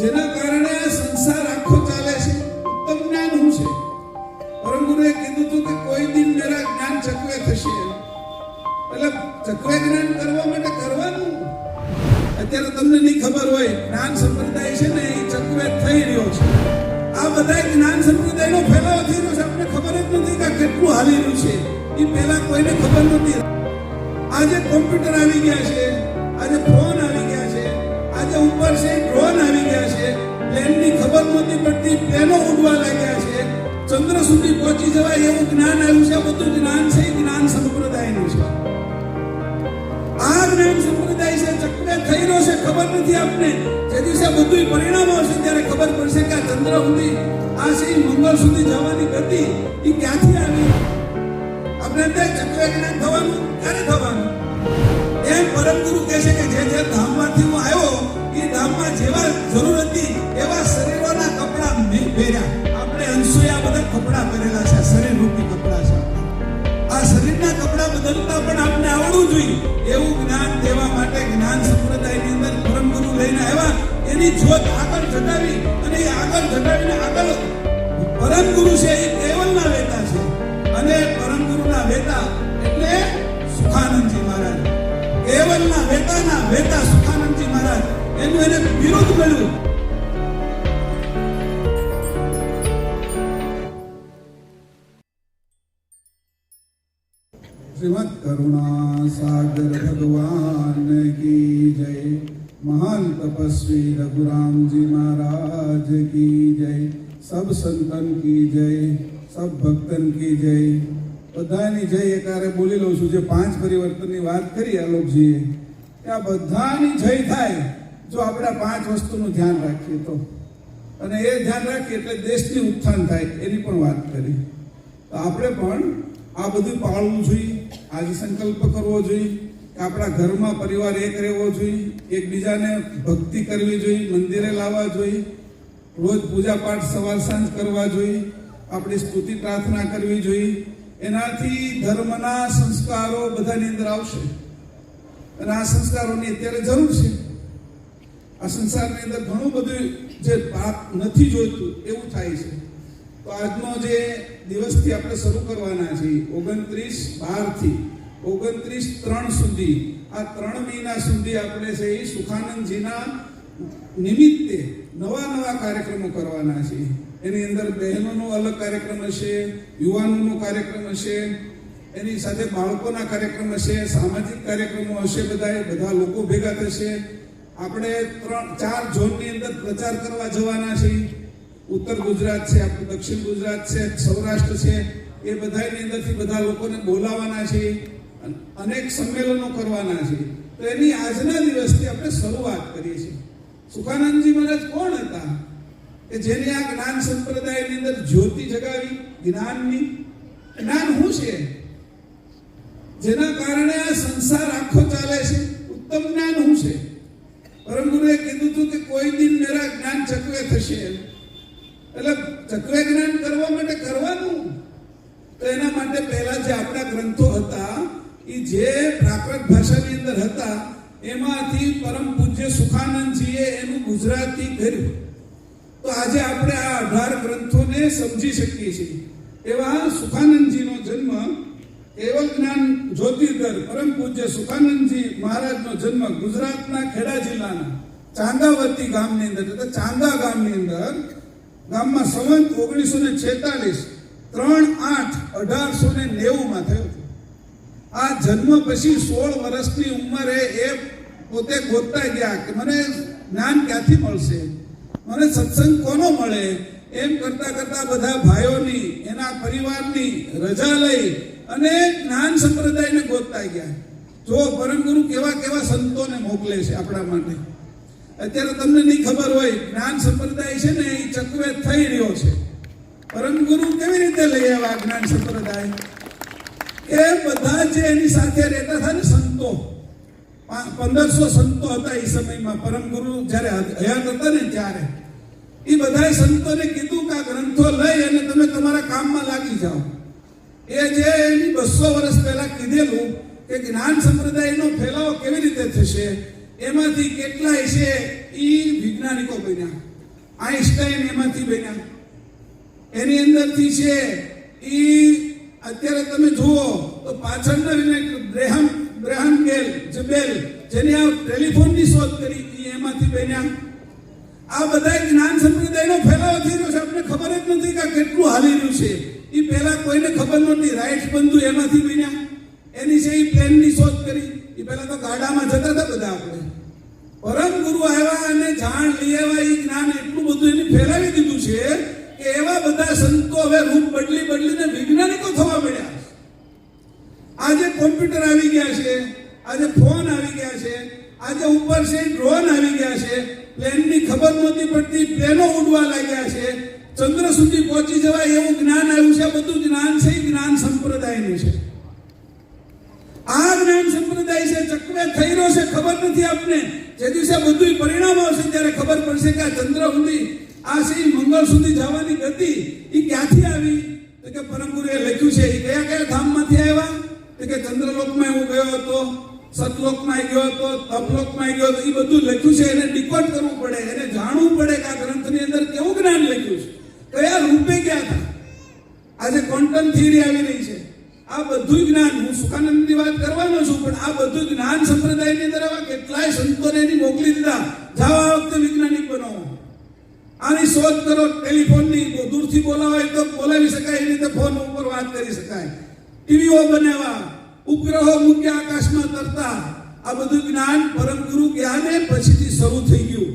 જેના કારણે સંસાર આખો ચાલે છે. ઉત્તમ જ્ઞાન છે? પરમ ગુરુએ કીધું હતું કે કોઈ દિન મેરા જ્ઞાન ચકવે થશે. એટલે ચકવે જ્ઞાન કરવા માટે કરવાનું. અત્યારે તમને નહીં ખબર હોય, જ્ઞાન સંપ્રદાય છે ને એ ચકવે થઈ રહ્યો છે. આ બધા જ્ઞાન સંપ્રદાયનો ફેલાવો થઈ રહ્યો છે. આપણે ખબર જ નથી કે કેટલું હાલી રહ્યું છે. એ પહેલા કોઈને ખબર નથી આજે કોમ્પ્યુટર આવી ગયા છે. આજે ફોન નહોતી પડતી પ્લેનો ઉડવા લાગ્યા છે. ચંદ્ર સુધી પહોંચી જવાય એવું જ્ઞાન આવ્યું છે. બધું જ્ઞાન છે જ્ઞાન સંપ્રદાયનું છે. આ જ્ઞાન સંપ્રદાય છે ચક્ર થઈ છે, ખબર નથી આપને. જે દિવસે બધું પરિણામ આવશે ત્યારે ખબર પડશે કે આ ચંદ્ર સુધી, આ છે મંગળ સુધી જવાની ગતિ. એ ક્યાંથી આવી? આપણે ત્યાં ચક્ર જ્ઞાન થવાનું? ક્યારે થવાનું? એમ પરમ ગુરુ કહે છે કે જે જે ધામમાંથી હું આવ્યો, એ ધામમાં જેવા જરૂર હતી, એવા મેં પહેર્યા. આપણે અંશોએ આ બધા કપડા પહેરેલા છે શરીર રૂપી કપડા છે આ શરીરના કપડા બદલતા પણ આપણે આવડવું જોઈએ. એવું જ્ઞાન દેવા માટે જ્ઞાન સંપ્રદાયની અંદર પરમ ગુરુ લઈને આવ્યા. એની જોત આગળ જટાવી અને એ આગળ જટાવીને આગળ પરમ ગુરુ છે એ કેવલના વેતા છે. અને પરમ ગુરુના વેતા એટલે સુખાનંદજી મહારાજ. કેવલના વેતાના વેતા સુખાનંદજી મહારાજ. એનું એને વિરોધ મળ્યું શ્રીમદ કરુણા સાગર ભગવાન કી જય મહાન તપસ્વી રઘુરામજી મહારાજ કી જય સબ સંતન કી જય સબ ભક્તન કી જય બધાની જય એકારે બોલી લઉં છું. જે પાંચ પરિવર્તનની વાત કરી આલોકજીએ, ત્યાં બધાની જય થાય. જો આપણે પાંચ વસ્તુનું ધ્યાન રાખીએ તો. અને એ ધ્યાન રાખીએ એટલે દેશની ઉત્થાન થાય, એની પણ વાત કરી. તો આપણે પણ આ બધું પાળવું જોઈએ. આજે સંકલ્પ કરવો જોઈએ આપણા ઘરમાં પરિવાર એક રહેવો જોઈએ, એકબીજાને ભક્તિ કરવી જોઈએ, મંદિરે લાવવા જોઈએ, રોજ પૂજા પાઠ સવાર સાંજ કરવા જોઈએ, આપણી સ્તુતિ પ્રાર્થના કરવી જોઈએ. એનાથી ધર્મના સંસ્કારો બધાની અંદર આવશે. અને આ સંસ્કારોની અત્યારે જરૂર છે. આ સંસારની અંદર ઘણું બધું જે પાપ નથી જોઈતું, એવું થાય છે. તો આજનો જે દિવસથી આપણે શરૂ કરવાના છીએ. ઓગણત્રીસ બારથી, ઓગણત્રીસ ત્રણ સુધી. આ ત્રણ મહિના સુધી આપણે છે એ સુખાનંદજીના નિમિત્તે નવા નવા કાર્યક્રમો કરવાના છે એની અંદર બહેનોનો અલગ કાર્યક્રમ હશે, યુવાનોનો કાર્યક્રમ હશે, એની સાથે બાળકોના કાર્યક્રમ હશે, સામાજિક કાર્યક્રમો હશે બધા બધા લોકો ભેગા થશે. આપણે ત્રણ, ચાર ઝોનની અંદર પ્રચાર કરવા જવાના છીએ. ઉત્તર ગુજરાત છે આપણું દક્ષિણ ગુજરાત છે, સૌરાષ્ટ્ર છે, એ બધાની અંદરથી બધા લોકોને બોલાવાના છે અનેક સંમેલનો કરવાના છે. તો એની આજના દિવસથી આપણે શરૂઆત કરીએ છીએ. સુખાનંદજી મહારાજ કોણ હતા? કે જેને આ જ્ઞાન સંપ્રદાયની અંદર જ્યોતિ જગાવી, જ્ઞાનની? જ્ઞાન શું છે? જેના કારણે આ સંસાર આખો ચાલે છે. ઉત્તમ જ્ઞાન શું છે? પરમ ગુરુએ કીધું હતું કે કોઈ દિન મેરા જ્ઞાન ચકવે થશે એમ. એટલે ચક્ર જ્ઞાન કરવા માટે કરવાનું. તો એના માટે પહેલા જે આપણા ગ્રંથો હતા, એ જે પ્રાકૃત ભાષાની અંદર હતા, એમાંથી પરમ પૂજ્ય સુખાનંદજીએ એનું ગુજરાતી કર્યું. તો આજે આપણે આ અઢાર ગ્રંથોને સમજી શકીએ છીએ. એવા સુખાનંદજીનો જન્મ, એવા જ્ઞાન જ્યોતિર્ધર, પરમ પૂજ્ય સુખાનંદજી મહારાજનો જન્મ ગુજરાતના ખેડા જિલ્લાના ચાંદાવતી ગામની અંદર એટલે ચાંદા ગામની અંદર ગામમાં સંવંત ઓગણીસો ને છેતાલીસ ત્રણ આઠ અઢારસો ને નેવુંમાં થયો હતો. આ જન્મ પછી સોળ વર્ષની ઉંમરે એ પોતે ગોતતા ગયા કે મને જ્ઞાન ક્યાંથી મળશે? મને સત્સંગ કોનો મળે? એમ કરતા કરતા બધા ભાઈઓની, એના પરિવારની રજા લઈ અને જ્ઞાન સંપ્રદાયને ગોતતા ગયા. જો પરમ ગુરુ કેવા કેવા સંતોને મોકલે છે આપણા માટે? અત્યારે તમને નહીં ખબર હોય, જ્ઞાન સંપ્રદાય છે ને, એ ચકવે થઈ રહ્યો છે. પરમ ગુરુ કેવી રીતે લઈ આવ્યા જ્ઞાન સંપ્રદાય? એ બધા જે એની સાથે રહેતા હતા ને સંતો પંદરસો સંતો હતા એ સમયમાં. પરમ ગુરુ જ્યારે હયાત હતા ને ત્યારે, એ બધા સંતોને કીધું કે આ ગ્રંથો લઈ અને તમે તમારા કામમાં લાગી જાઓ. એ જે એની બસો વર્ષ પહેલા કીધેલું કે જ્ઞાન સંપ્રદાયનો ફેલાવો કેવી રીતે થશે એમાંથી કેટલાય છે એ વૈજ્ઞાનિકો બન્યા. આઈન્સ્ટાઈન એમાંથી બન્યા. એની અંદરથી છે એ અત્યારે તમે જુઓ તો પાછળના બ્રેહમ બ્રેહમ ગેલ જબેલ જેની આ ટેલિફોનની શોધ કરી એ એમાંથી બન્યા. આ બધા જ્ઞાન સંપ્રદાયનો ફેલાવો થઈ રહ્યો છે. આપણે ખબર જ નથી કે કેટલું હાલી રહ્યું છે. એ પહેલા કોઈને ખબર નહોતી. રાઇટ્સ બંધુ એમાંથી બન્યા. એની છે એ પ્લેનની શોધ કરી. પહેલા તો ગાડામાં જતા હતા બધા આપણે. પરમ ગુરુ આવ્યા અને જાણ લઈ આવ્યા. એ જ્ઞાન એટલું બધું એને ફેલાવી દીધું છે કે એવા બધા સંતો હવે રૂપ બદલી બદલીને વૈજ્ઞાનિકો થવા મળ્યા આજે કોમ્પ્યુટર આવી ગયા છે, આજે ફોન આવી ગયા છે, આજે ઉપર છે ડ્રોન આવી ગયા છે, પ્લેનની ખબર નહોતી પડતી, પ્લેનો ઉડવા લાગ્યા છે. ચંદ્ર સુધી પહોંચી જવાય એવું જ્ઞાન આવ્યું છે બધું જ્ઞાન છે એ જ્ઞાન સંપ્રદાયનું છે. જ્ઞાન છે ચક્ર થઈ રહ્યો છે, ખબર નથી આપને. જે દિવસે બધું પરિણામ આવશે ત્યારે ખબર પડશે કે આ ચંદ્ર સુધી, આ સિંહ મંગળ સુધી જવાની ગતિ એ ક્યાંથી આવી? તો કે પરમ ગુરુએ લખ્યું છે એ કયા કયા ધામમાંથી આવ્યા? તો કે ચંદ્રલોકમાં હું ગયો હતો, સતલોકમાં ગયો હતો, તપલોકમાં ગયો હતો એ બધું લખ્યું છે, એને ડિકોડ કરવું પડે, એને જાણવું પડે કે આ ગ્રંથની અંદર કેવું જ્ઞાન લખ્યું છે. કયા રૂપે ગયા હતા? આજે ક્વોન્ટમ થિયરી આવી રહી છે. આ બધું જ્ઞાન હું સુખાનંદની વાત કરવાનો છું, પણ આ બધું જ્ઞાન સંપ્રદાયની અંદર આવા કેટલાય સંતોને એની મોકલી દીધા. આ વખતે વૈજ્ઞાનિક બનો. આની શોધ કરો, ટેલિફોનની. દૂરથી બોલાવાય તો બોલાવી શકાય એ રીતે ફોન ઉપર વાત કરી શકાય. ટીવીઓ બનાવવા ઉપગ્રહો મૂક્યા, આકાશમાં તરતા. આ બધું જ્ઞાન પરમ ગુરુ જ્ઞાને પછીથી શરૂ થઈ ગયું?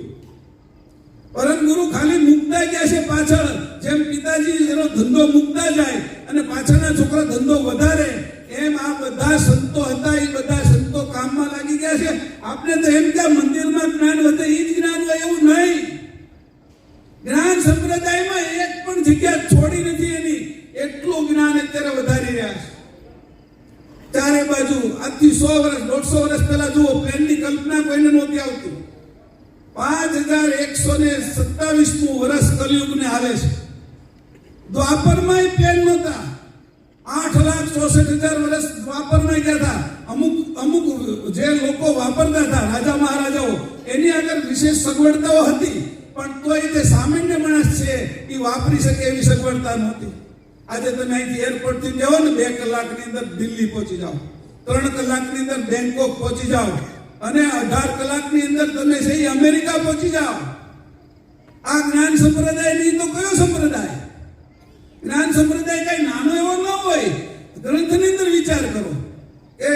પરમ ગુરુ ખાલી મુકતા ગયા છે પાછળ. જેમ પિતાજી એનો ધંધો મૂકતા જાય અને પાછળના છોકરા ધંધો વધારે, એમ આ બધા સંતો હતા, એ બધા સંતો કામમાં લાગી ગયા છે. આપણે તો એમ કે મંદિરમાં જ્ઞાન વધે, એ જ જ્ઞાન હોય એવું નહીં. જ્ઞાન સંપ્રદાયમાં એક પણ જગ્યા છોડી નથી એની. એટલું જ્ઞાન અત્યારે વધારી રહ્યા છે. ચારે બાજુ, આજથી સો વર્ષ, દોઢસો વર્ષ પહેલા જુઓ, પ્લેનની કલ્પના કોઈને નહોતી આવતી. પાંચ હજાર એકસો ને સત્તાવીસમું વર્ષ કલયુગને હાલે છે. દ્વાપરમાં પ્લેન નહોતા. આઠ લાખ ચોસઠ હજાર વર્ષ દ્વાપરમાં ગયા હતા. અમુક અમુક જે લોકો વાપરતા હતા, રાજા મહારાજાઓ, એની આગળ વિશેષ સગવડતાઓ હતી. પણ તોય તે સામાન્ય માણસ છે, એ વાપરી શકે એવી સગવડતા નહોતી. આજે તમે અહીંથી એરપોર્ટથી જાઓ ને, બે કલાકની અંદર દિલ્હી પહોંચી જાઓ. ત્રણ કલાકની અંદર બેંકોક પહોંચી જાઓ. અને અઢાર કલાકની અંદર તમે ઈ અમેરિકા પહોંચી જાઓ. આ જ્ઞાન સંપ્રદાયની તો કયો સંપ્રદાય? જ્ઞાન સંપ્રદાય કઈ નાનો એવો ન હોય, ગ્રંથની અંદર વિચાર કરો. કે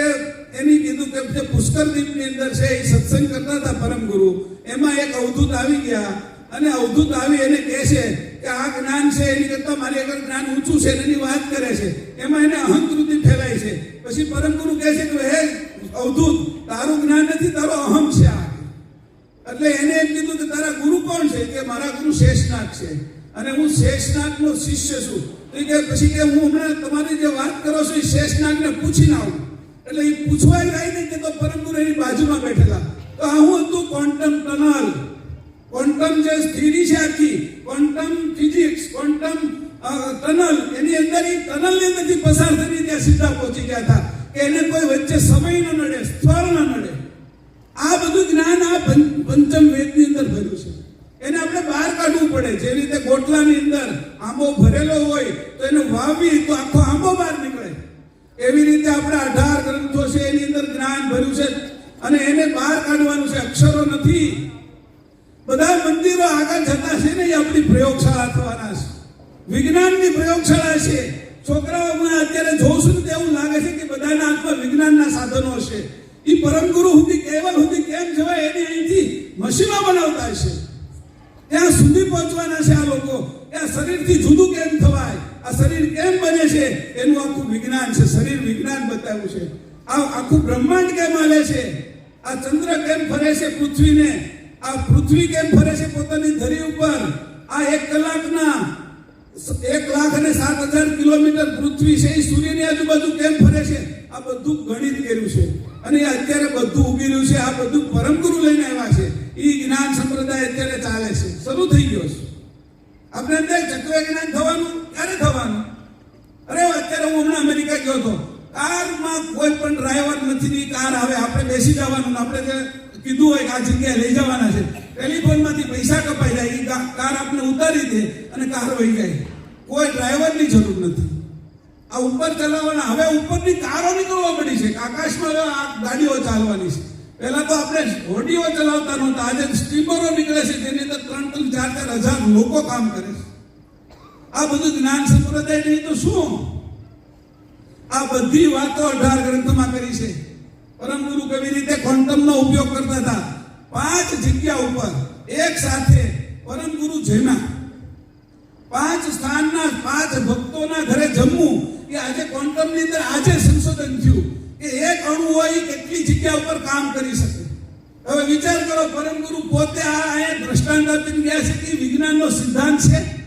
એની કીધું કે જે પુષ્કરની અંદર છે, એ સત્સંગ કરતા હતા પરમ ગુરુ. એમાં એક અવધૂત આવી ગયા અને અવધૂત આવી એને કહે છે કે આ જ્ઞાન છે, એની કરતા મારી આગળ જ્ઞાન ઊંચું છે એની વાત કરે છે. એમાં શિષ્ય છું. તો કે પછી કે હું હમણાં તમારી જે વાત કરો છો એ શેષનાગને પૂછીને આવું. એટલે એ પૂછવા જાય નહીં કે તો પરમ એની બાજુમાં બેઠેલા. તો આ હું હતું? Quantum tunnel. ક્વોન્ટમ જે થિયરી છે આખી, ક્વોન્ટમ ફિઝિક્સ, ક્વોન્ટમ ટનલ, એની અંદર એ ટનલની અંદરથી પસાર થઈને ત્યાં સીધા પહોંચી ગયા હતા. કે એને કોઈ વચ્ચે સમય ન નડે, સ્થળ ન નડે. આ બધું જ્ઞાન આ પંચમ વેદની અંદર ભર્યું છે. એને આપણે બહાર કાઢવું પડે. જે રીતે ગોટલાની અંદર આંબો ભરેલો હોય, તો એને વાવી તો આખો આંબો બહાર નીકળે. એવી રીતે આપણે અઢાર ગ્રંથો છે, એની અંદર જ્ઞાન ભર્યું છે. અને એને બહાર કાઢવાનું છે, અક્ષરો નથી. બધા મંદિરો આગળ જતા છે ને, એ આપણી પ્રયોગશાળા થવાના છે. વિજ્ઞાનની પ્રયોગશાળા છે. છોકરાઓમાં અત્યારે જોશું તો એવું લાગે છે કે બધાના હાથમાં વિજ્ઞાનના સાધનો છે. એ પરમ ગુરુ સુધી, કેવલ સુધી કેમ જવાય, એની અહીંથી મશીનો બનાવતા છે ત્યાં સુધી પહોંચવાના છે આ લોકો. આ શરીરથી જુદું કેમ થવાય? આ શરીર કેમ બને છે? એનું આખું વિજ્ઞાન છે. શરીર વિજ્ઞાન બતાવ્યું છે. આ આખું બ્રહ્માંડ કેમ હાલે છે? આ ચંદ્ર કેમ ફરે છે પૃથ્વીને? આ પૃથ્વી કેમ ફરે છે પોતાની ધરી ઉપર? આ એક કલાકના એક લાખ અને સાત હજાર કિલોમીટર પૃથ્વી છે. એ સૂર્યની આજુબાજુ કેમ ફરે છે? આ બધું ગણિત કર્યું છે. અને એ અત્યારે બધું ઉગી રહ્યું છે. આ બધું પરમગુરુ લઈને આવ્યા છે. એ જ્ઞાન સંપ્રદાય અત્યારે ચાલે છે. શરૂ થઈ ગયો છે. આપણે અંદર ચક્ર જ્ઞાન થવાનું? ક્યારે થવાનું? અરે, અત્યારે હું હમણાં અમેરિકા ગયો હતો. કારમાં કોઈ પણ ડ્રાઈવર નથી, ની કાર આવે, આપણે બેસી જવાનું. આપણે કીધું હોય કે આ જગ્યાએ લઈ જવાના છે. ટેલિફોનમાંથી પૈસા કપાઈ જાય એ કાર આપણે ઉતારી દે અને કાર વહી જાય. કોઈ ડ્રાઈવરની જરૂર નથી. આ ઉપર ચલાવવાના, હવે ઉપરની કારો નીકળવા પડી છે. આકાશમાં આ ગાડીઓ ચાલવાની છે. પહેલા તો આપણે હોડીઓ ચલાવતા નહોતા આજે સ્ટીમરો નીકળે છે, જેની અંદર ત્રણ ત્રણ, ચાર ચાર હજાર લોકો કામ કરે છે. આ બધું જ્ઞાન સંપ્રદાય નહીં તો શું? આ બધી વાતો અઢાર ગ્રંથમાં કરી છે. પરમ ગુરુ કેવી રીતે ક્વોન્ટમનો ઉપયોગ કરતા હતા? પાંચ જગ્યા ઉપર, એક સાથે પરમ ગુરુ જેના. પાંચ સ્થાનના, પાંચ ભક્તોના ઘરે જમવું, એ આજે ક્વોન્ટમની અંદર આજે સંશોધન થયું. કે એક અણુ હોય કેટલી જગ્યા ઉપર કામ કરી શકે? હવે વિચાર કરો, પરમ ગુરુ પોતે આ અહીંયા દ્રષ્ટાંત આપીને ગયા છે કે વિજ્ઞાનનો સિદ્ધાંત છે?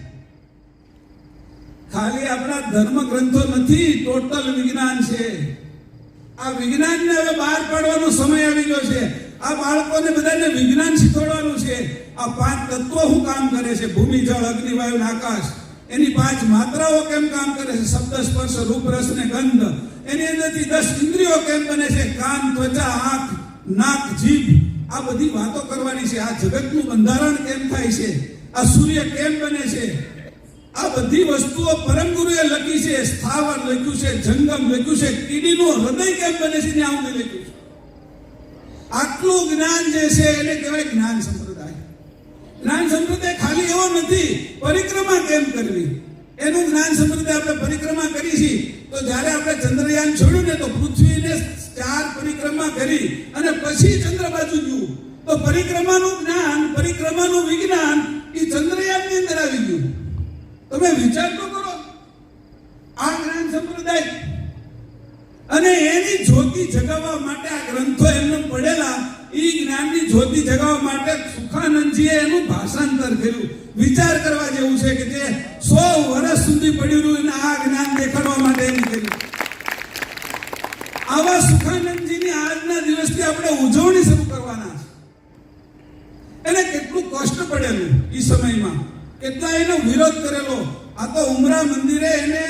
ખાલી આપણા ધર્મ ગ્રંથો નથી, ટોટલ વિજ્ઞાન છે. આ વિજ્ઞાનને હવે બહાર પાડવાનો સમય આવી ગયો છે. આ બાળકોને બધાને વિજ્ઞાન શીખવાડવાનું છે. આ પાંચ તત્વો શું કામ કરે છે. ભૂમિ, જળ, અગ્નિ, વાયુ આકાશ. એની પાંચ માત્રાઓ કેમ કામ કરે છે? શબ્દ, સ્પર્શ, રૂપ, રસ ને ગંધ. એની અંદરથી દસ ઇન્દ્રિયો કેમ બને છે? કાન, ત્વચા, આંખ, નાક, જીભ. આ બધી વાતો કરવાની છે. આ જગતનું બંધારણ કેમ થાય છે? આ સૂર્ય કેમ બને છે? આ બધી વસ્તુઓ પરમ ગુરુએ લખી છે. સ્થાવર લખ્યું છે, જંગમ લખ્યું છે. કીડીનું હૃદય કેમ બને છે? ને આવું લખ્યું છે. આટલું જ્ઞાન જે છે, એને કહેવાય જ્ઞાન સંપ્રદાય. જ્ઞાન સંપ્રદાય ખાલી એવો નથી. પરિક્રમા કેમ કરવી? એનું જ્ઞાન સંપ્રદાય આપણે પરિક્રમા કરી છે. તો જ્યારે આપણે ચંદ્રયાન છોડ્યું ને, તો પૃથ્વીને ચાર પરિક્રમા કરી અને પછી ચંદ્ર બાજુ ગયું. તો પરિક્રમાનું જ્ઞાન, પરિક્રમાનું વિજ્ઞાન એ ચંદ્રયાનની અંદર આવી ગયું. તમે વિચાર તો કરો. આ જ્ઞાન સંપ્રદાય. અને એની જ્યોતિ જગાવવા માટે આ ગ્રંથો એમને પડેલા, એ જ્ઞાનની જ્યોતિ જગાવવા માટે સુખાનંદજીએ એનું ભાષાંતર કર્યું. વિચાર કરવા જેવું છે કે જે સો વર્ષ સુધી પડ્યું રહ્યું આ જ્ઞાન દેખાડવા માટે એની આવા સુખાનંદજીની આજના દિવસથી આપણે ઉજવણી શરૂ કરવાના છે. એને કેટલું કષ્ટ પડેલું એ સમયમાં. કેટલા એનો વિરોધ કરેલો. આ તો ઉમરા મંદિરે એને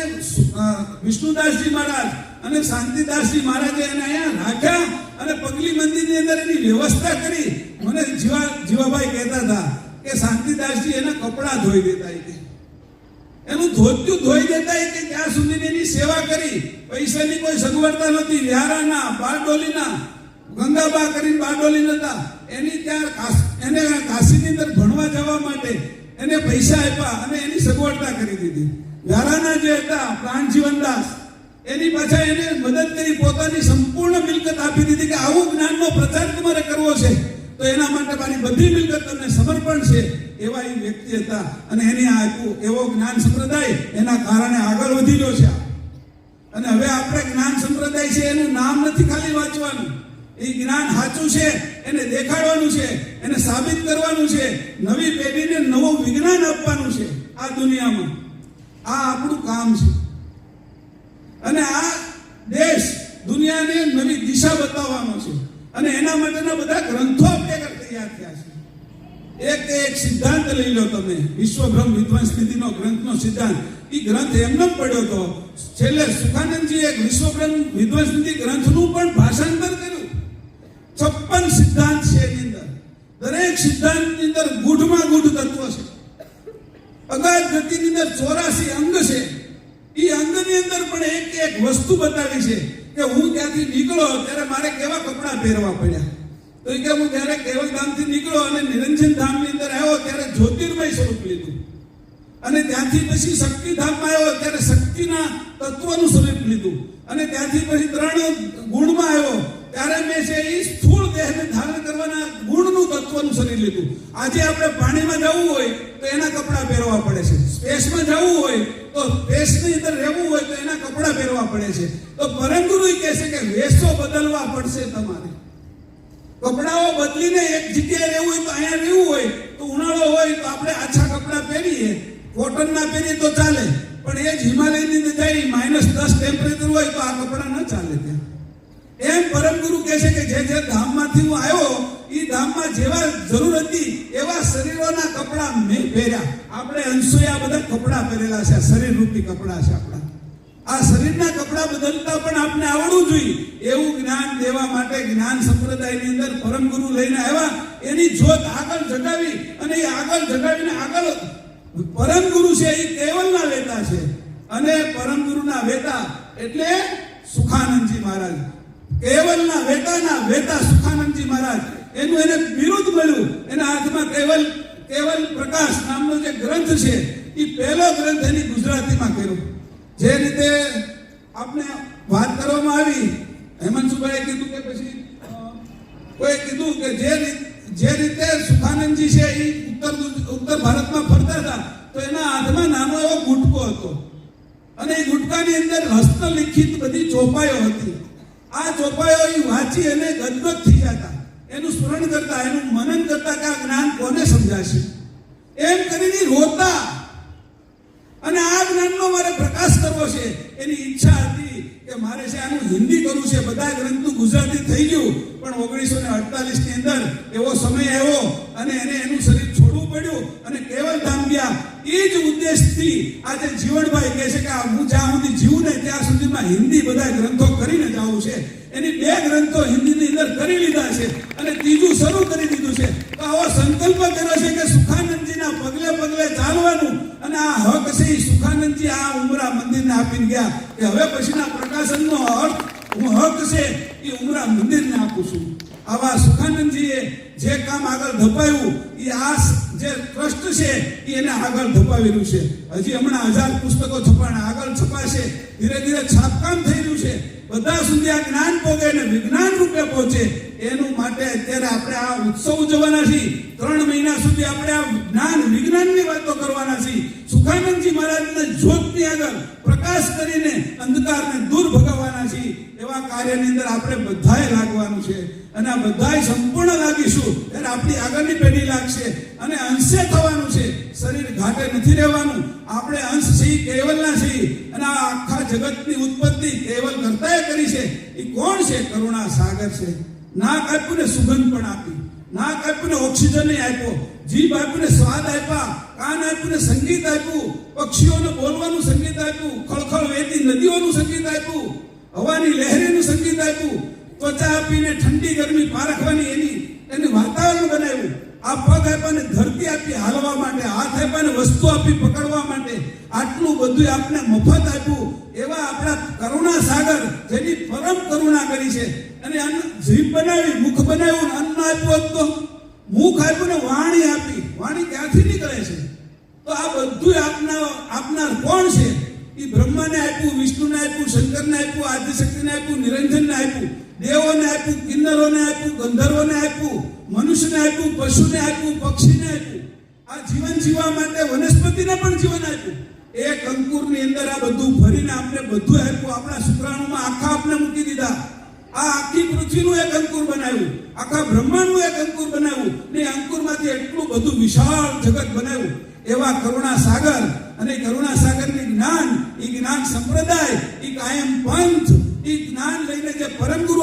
વિષ્ણુદાસજી મહારાજ અને શાંતિદાસજી મહારાજે એને અહીંયા રાખ્યા અને પગલી મંદિરની અંદર એની વ્યવસ્થા કરી. મને જીવા, જીવાભાઈ કહેતા હતા કે શાંતિદાસજી એના કપડાં ધોઈ દેતા એનું ધોત્યું ધોઈ દેતા કે ત્યાં સુધી એની સેવા કરી. પૈસાની કોઈ સગવડતા નથી વ્યારાના, બારડોલીના, ગંગાબા કરીને બારડોલી નતા. એની ત્યાં એને કાશીની અંદર ભણવા જવા માટે એને પૈસા આપ્યા અને એની સગવડતા કરી દીધી. વ્યારાના જે હતા પ્રાણજીવનદાસ એની પાછા એને મદદ કરી, પોતાની સંપૂર્ણ મિલકત આપી દીધી કે આવું જ્ઞાનનો પ્રચાર તમારે કરવો છે, તો એના માટે મારી બધી મિલકત તમને સમર્પણ છે. એવા એ વ્યક્તિ હતા. અને એની આ એવો જ્ઞાન સંપ્રદાય એના કારણે આગળ વધી ગયો છે. અને હવે આપણે જ્ઞાન સંપ્રદાય છે એનું નામ નથી ખાલી વાંચવાનું. એ જ્ઞાન સાચું છે, એને દેખાડવાનું છે, એને સાબિત કરવાનું છે. નવી પેઢીને નવું વિજ્ઞાન આપવાનું છે આ દુનિયામાં. આ આપણું કામ છે. અને આ દેશ દુનિયાને નવી દિશા બતાવવાનો છે. અને એના માટેના બધા ગ્રંથો આપણે તૈયાર થયા છે. એક એક સિદ્ધાંત લઈ લો તમે. વિશ્વભ્રમ વિધ્વંસ નિધિનો ગ્રંથનો સિદ્ધાંત. એ ગ્રંથ એમને પડ્યો હતો છેલ્લે સુખાનંદજી એક વિશ્વભ્રમ વિધ્વંસ નિધિ ગ્રંથનું પણ ભાષાંતર કર્યું. છપ્પન સિદ્ધાંત છે એની અંદર. દરેક સિદ્ધાંતની અંદર ગૂઢમાં ગૂઢ તત્વ છે. અગાધ ગતિની અંદર ચોરાસી અંગ છે. એ અંગની અંદર પણ એક એક વસ્તુ બતાવી છે કે હું ત્યાંથી નીકળો, ત્યારે મારે કેવા કપડાં પહેરવા પડ્યા? તો કે હું જ્યારે કેવલ ધામથી નીકળો અને નિરંજન ધામની અંદર આવ્યો ત્યારે જ્યોતિર્મય સ્વરૂપ લીધું. અને ત્યાંથી પછી શક્તિ ધામમાં આવ્યો ત્યારે શક્તિના તત્વનું સ્વરૂપ લીધું. અને ત્યાંથી પછી ત્રણ ગુણમાં આવ્યો ત્યારે મેં છે એ સ્થૂળ દેહને ધારણ કરવાના ગુણનું તત્વનું શરીર લીધું. આજે આપણે પાણીમાં જવું હોય તો એના કપડાં પહેરવા પડે છે. સ્પેસમાં જવું હોય તો સ્પેસની અંદર રહેવું હોય તો એના કપડાં પહેરવા પડે છે. તો પરમ ગુરુ કહે છે કે વેશો બદલવા પડશે તમારે. કપડાઓ બદલીને એક જગ્યાએ રહેવું હોય તો અહીંયા રહેવું હોય, તો ઉનાળો હોય તો આપણે આછા કપડાં પહેરીએ. કોટનના પહેરીએ તો ચાલે. પણ એ જ હિમાલયની અંદર જાય માઇનસ દસ ટેમ્પરેચર હોય તો આ કપડાં ન ચાલે ત્યાં. એમ પરમ ગુરુ કહે છે કે જે જે ધામમાંથી હું આવ્યો એ ધામમાં જેવા જરૂર હતી, એવા શરીરોના કપડાં મેં પહેર્યા. આપણે અંશોએ આ બધા કપડાં પહેરેલા છે શરીર રૂપી કપડાં છે આપણા. આ શરીરના કપડા બદલતા પણ આપને આવડવું જોઈએ. એવું જ્ઞાન દેવા માટે જ્ઞાન સંપ્રદાયની અંદર પરમ ગુરુ લઈને આવ્યા. એની જોત આગળ જગાવી અને એ આગળ જગાવીને આગળ પરમ ગુરુ છે એ કેવલના વેતા છે. અને પરમ ગુરુના વેતા એટલે સુખાનંદજી મહારાજ. કેવલના વેતાના વેતા સુખાનંદજી મહારાજ. એનું એને વિરુદ્ધ મળ્યું. એના હાથમાં કેવલ કેવલ પ્રકાશ નામનો જે ગ્રંથ છે, એ પહેલો ગ્રંથ એની ગુજરાતીમાં કર્યો. જે રીતે આપણે વાત કરવામાં આવી હેમંતભાઈએ કીધું કે પછી કોઈ કીધું કે જે જે રીતે સુખાનંદજી છે એ ઉત્તર ઉત્તર ભારતમાં ફરતા હતા, તો એના હાથમાં નાનો એવો ગુટકો હતો. અને એ ગુટકાની અંદર હસ્તલિખિત બધી ચોપાઈઓ હતી. આ ચોપાઈઓ એ વાંચી અને ગદગદ થઈ જતા. એનું સ્મરણ કરતા, એનું મનન કરતા કે આ જ્ઞાન કોને સમજાશે? એમ કરીને ઈ મારે છે આનું હિન્દી કરવું છે બધા ગ્રંથનું ગુજરાતી થઈ ગયું. પણ ઓગણીસો ને અડતાલીસની અંદર એવો સમય આવ્યો અને એને એનું શરીર છોડવું પડ્યું અને કેવલ ધામ ગયા એ જ ઉદ્દેશથી આજે જીવણભાઈ કહે છે કે હું જ્યાં સુધી જીવું ને ત્યાં સુધીમાં હિન્દી બધા ગ્રંથો કરીને જવું છે. એની બે ગ્રંથો હિન્દીની અંદર કરી લીધા છે અને ત્રીજું શરૂ કરી દીધું છે. તો આવો સંકલ્પ કર્યો છે કે સુખાનંદજીના પગલે પગલે ચાલવાનું અને આ હક છે સુખાનંદજી આ ઉમરા મંદિરને આપીને ગયા. કે હવે પછીના પ્રકાશનનો અર્થ, હું હક છે એ ઉમરા મંદિરને આપું છું. આવા સુખાનંદજીએ જે કામ આગળ ધપાયું એ આ જે ટ્રસ્ટ છે એ એને આગળ ધપાવેલું છે. હજી હમણાં હજાર પુસ્તકો છપાણા આગળ છપાશે. ધીરે ધીરે છાપકામ થઈ રહ્યું છે. બધા સુધી આ જ્ઞાન પોગે ને વિજ્ઞાન રૂપે પહોંચે, એનું માટે અત્યારે આપણે આ ઉત્સવ ઉજવવાના છીએ. ત્રણ મહિના સુધી આપણે આ જ્ઞાન, વિજ્ઞાનની વાતો કરવાના છીએ. સુખાનંદજી મહારાજને જ્યોતની આગળ પ્રકાશ કરીને અંધકારને દૂર ભગાવવાના છીએ. એવા કાર્યની અંદર આપણે બધાએ લાગવાનું છે. અને આ બધાએ સંપૂર્ણ લાગીશું. ત્યારે આપણી આગળની પેઢી લાગશે. અને અંશે થવાનું છે. શરીર ઘાટે નથી રહેવાનું. આપણે અંશ છીએ, કેવલના છીએ. અને આ આખા જગતની ઉત્પત્તિ કેવલ કરતાએ કરી છે? એ કોણ છે? કરુણા સાગર છે. નાક આપ્યું સુગંધ પણ આપી. નાક આપ્યું ને ઓક્સિજન આપ્યો. જીભ આપ્યું સ્વાદ આપ્યા. કાન આપ્યું ને સંગીત આપ્યું. પક્ષીઓને બોલવાનું સંગીત આપ્યું. ખળખળ વહેતી નદીઓનું સંગીત આપ્યું. હવાની લહેરીનું સંગીત આપ્યું. ત્વચા આપીને ઠંડી ગરમી પારખવાની એની એને વાતાવરણ બનાવ્યું. આ પગ આપ્યા ને ધરતી આપી હાલવા માટે, હાથ આપ્યા ને વસ્તુ આપી પકડવા માટે આટલું બધું આપને મફત આપ્યું એવા આપણા કરુણા સાગર, જેની પરમ કરુણા કરી છે. અને અન્ન જીભ બનાવી, મુખ બનાવ્યું ને અન્ન આપ્યું તો. મુખ આપ્યું ને વાણી આપી. વાણી ક્યાંથી નીકળે છે? તો આ બધું આપના, આપનાર કોણ છે? એ બ્રહ્માને આપ્યું, વિષ્ણુને આપ્યું, શંકરને આપ્યું, આદિશક્તિને આપ્યું, નિરંજનને આપ્યું. દેવોને આપ્યું, કિન્નરોને આપ્યું, ગંધર્વોને આપ્યું, મનુષ્યને આપ્યું, પશુને આપ્યું, પક્ષીને આપ્યું. આ જીવન જીવવા માટે વનસ્પતિને પણ જીવન આપ્યું. એક અંકુરની અંદર આ બધું ભરીને આપણે બધું આપ્યું. આપણા શુક્રાણુમાં આખા આપણે મૂકી દીધા. આ આખી પૃથ્વીનું એક અંકુર બનાવ્યું. આખા બ્રહ્માંડનું એક અંકુર બનાવ્યું. ને અંકુરમાંથી એટલું બધું વિશાળ જગત બનાવ્યું. એવા કરુણા સાગર અને કરુણા સાગરની જ્ઞાન એ જ્ઞાન સંપ્રદાય એ કાયમ પંથ એ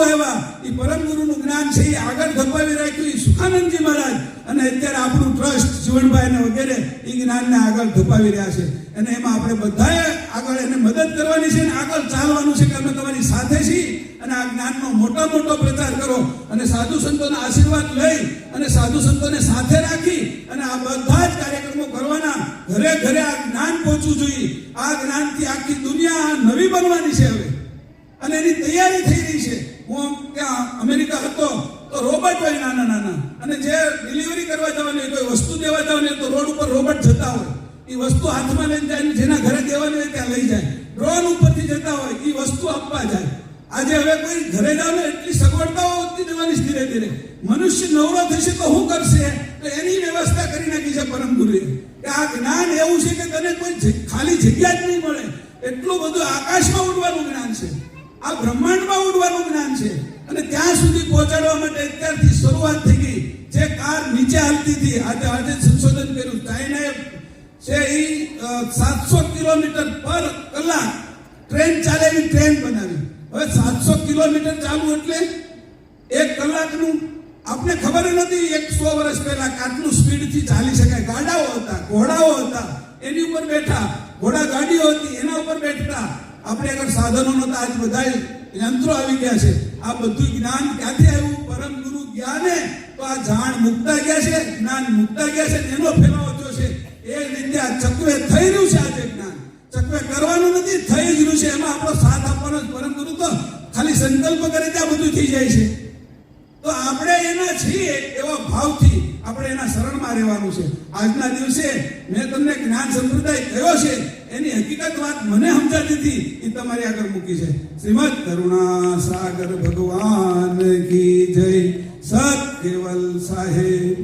આવ્યા એ પરમ ગુરુનું જ્ઞાન છે એ આગળ ધપાવી રાખ્યું. એ સુખાનંદજી મહારાજ. અને અત્યારે આપણું ટ્રસ્ટ જીવનભાઈ ને વગેરે એ જ્ઞાનને આગળ ધપાવી રહ્યા છે. અને એમાં આપણે બધાએ આગળ એને મદદ કરવાની છે અને આગળ ચાલવાનું છે કે અમે તમારી સાથે છીએ. અને આ જ્ઞાનનો મોટો મોટો પ્રચાર કરો. અને સાધુ સંતોના આશીર્વાદ લઈ અને સાધુ સંતોને સાથે રાખી અને આ બધા જ કાર્યક્રમો કરવાના. ઘરે ઘરે આ જ્ઞાન પહોંચવું જોઈએ. આ જ્ઞાનથી આખી દુનિયા નવી બનવાની છે હવે. અને એની તૈયારી થઈ રહી છે. હું ત્યાં અમેરિકા હતો, તો રોબોટ હોય નાના નાના. અને જે ડિલિવરી કરવા જવાની કોઈ વસ્તુ દેવા જવાની તો રોડ ઉપર રોબોટ જતા હોય. એ વસ્તુ હાથમાં લઈને જાય જેના ઘરે દેવાની હોય ત્યાં લઈ જાય. ડ્રોન ઉપરથી જતા હોય એ વસ્તુ આપવા જાય. આજે હવે કોઈ ઘરે જાવ એટલી સગવડતાઓ વધતી જવાની ધીરે ધીરે. મનુષ્ય નવરો થશે તો શું કરશે? તો એની વ્યવસ્થા કરી નાખી છે પરમ ગુરુએ. કે આ જ્ઞાન એવું છે કે તને કોઈ ખાલી જગ્યા જ નહીં મળે. એટલું બધું આકાશમાં ઉડવાનું જ્ઞાન છે. આ બ્રહ્માંડમાં ઉડવાનું જ્ઞાન છે. અને ત્યાં સુધી પહોંચાડવા માટે અત્યારથી શરૂઆત થઈ ગઈ. જે કાર નીચે હાલતી હતી, આજે આજે સંશોધન કર્યું. ચાઇનાએ છે એ સાતસો કિલોમીટર પર કલાક ટ્રેન ચાલે એવી ટ્રેન બનાવી. હવે સાતસો કિલોમીટર ચાલુ એટલે એક કલાકનું આપણે ખબર નથી નથી એકસો વર્ષ પહેલા આટલું સ્પીડથી ચાલી શકાય. ગાડાઓ હતા, ઘોડાઓ હતા. એની ઉપર બેઠા. ઘોડા ગાડીઓ હતી, એના ઉપર બેઠતા આપણે આગળ સાધનો તાજ આજ બધા યંત્રો આવી ગયા છે. આ બધું જ્ઞાન ક્યાંથી આવ્યું? પરમ ગુરુ જ્ઞાને. તો આ જાણ મુકતા ગયા છે, જ્ઞાન મુકતા ગયા છે એનો ફેલાવો થયો છે. એ રીતે આ ચક્રે થઈ રહ્યું છે આજે જ્ઞાન. ચકવે કરવાનું નથી, થઈ જ રહ્યું છે. એમાં આપણો સાથ આપવાનો જ. પરમ ગુરુ તો ખાલી સંકલ્પ કરે ત્યાં બધું થઈ જાય છે. તો આપણે એના છીએ એવા ભાવથી આપણે એના શરણમાં રહેવાનું છે. આજના દિવસે મેં તમને જ્ઞાન સંપ્રદાય કયો છે. એની હકીકત વાત મને સમજાતી હતી, એ તમારી આગળ મૂકી છે. શ્રીમદ કરુણા સાગર ભગવાન કી જય, સત કેવલ સાહેબ.